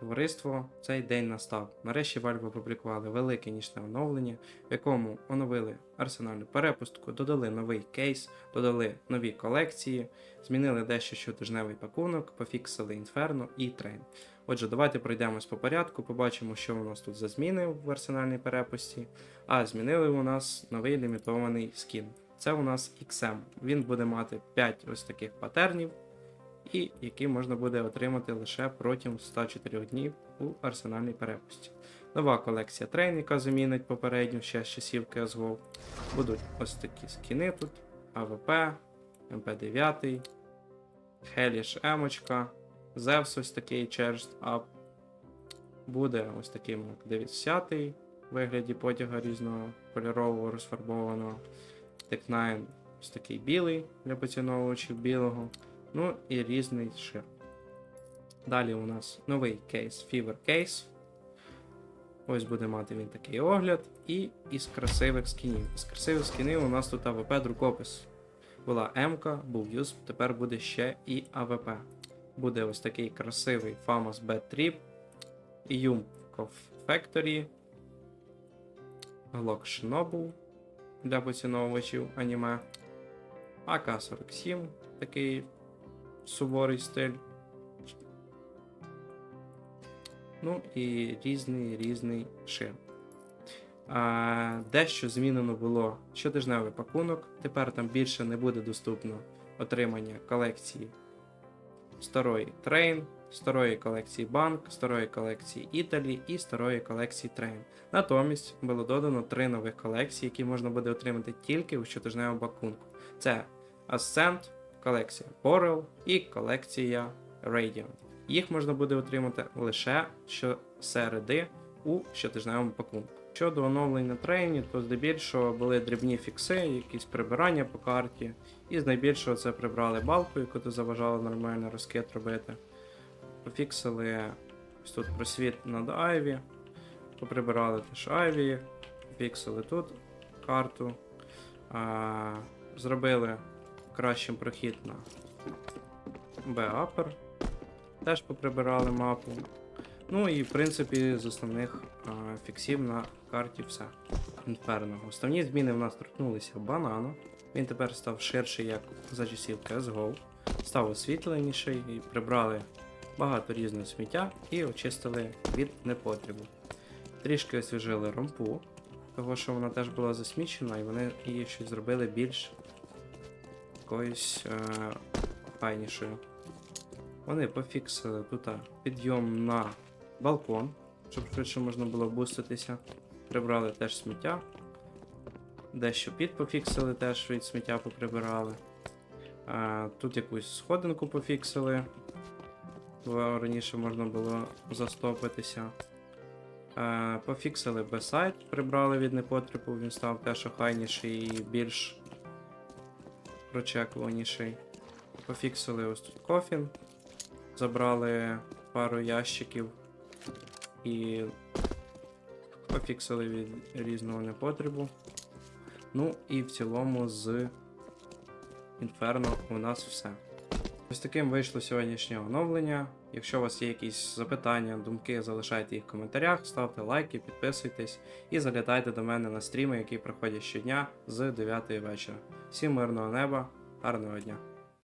Товариство, цей день настав. Нарешті Valve опублікували велике нічне оновлення, в якому оновили арсенальну перепустку, додали новий кейс, додали нові колекції, змінили дещо щотижневий пакунок, пофіксили інферно і трейн. Отже, давайте пройдемось по порядку, побачимо, що у нас тут за зміни в арсенальній перепусті. А змінили у нас новий лімітований скін. Це у нас XM. Він буде мати 5 ось таких патернів, і які можна буде отримати лише протягом 104 днів у арсенальній перепусті. Нова колекція трейн, яка замінить попередню ще з часів CSGO. Будуть ось такі скіни тут: АВП, МП9, Hellish Емочка, Зевс ось такий Charged Up. Буде ось такий Мак 90 в вигляді потяга різного кольорового розфарбованого. Tech9 ось такий білий для поціновувачів білого. Ну і різний шир. Далі у нас новий кейс Fever Case. Ось буде мати він такий огляд. І із красивих скінів. З красивих скінів у нас тут АВП друкопис. Була М, був Юсп, тепер буде ще і АВП. Буде ось такий красивий Famous Bad Trip, of Factory, Glock Shinobu для поціновувачів аніме. АК-47, такий суворий стиль. Ну і різний різний шин. А, дещо змінено було щотижневий пакунок. Тепер там більше не буде доступно отримання колекції старої Train, старої колекції Банк, старої колекції Італі і старої колекції Train. Натомість було додано три нових колекції, які можна буде отримати тільки у щотижневому пакунку. Це Ascent, колекція Boreal і колекція Radiant. Їх можна буде отримати лише щосереди у щотижневому пакунку. Щодо оновлень на трейні, то здебільшого були дрібні фікси, якісь прибирання по карті, і здебільшого це прибрали балку, яку то заважало нормально розкид робити. Пофіксили ось тут просвіт над Айві, поприбирали теж Айві, пофіксили тут карту, а, зробили кращим прохід на B-Upper. Теж поприбирали мапу. Ну і в принципі з основних а, фіксів на карті все. Інферно. Основні зміни в нас торкнулися банану. Він тепер став ширший, як за часів CSGO. Став освітленіший і прибрали багато різного сміття і очистили від непотребу. Трішки освіжили ромпу, того що вона теж була засмічена, і вони її щось зробили більш якоюсь е, файнішою. Вони пофіксили тут підйом на балкон, щоб швидше можна було буститися. Прибрали теж сміття. Дещо під пофіксили, теж від сміття поприбирали. А, тут якусь сходинку пофіксили. Бо раніше можна було застопитися. А, пофіксили бесайт, прибрали від непотребу, він став теж охайніший і більш прочекуваніший. Пофіксили ось тут кофін. Забрали пару ящиків і пофіксили від різного непотребу. Ну і в цілому з інферно у нас все. Ось таким вийшло сьогоднішнє оновлення. Якщо у вас є якісь запитання, думки, залишайте їх в коментарях, ставте лайки, підписуйтесь і залітайте до мене на стріми, які проходять щодня з 9 вечора. Всім мирного неба, гарного дня!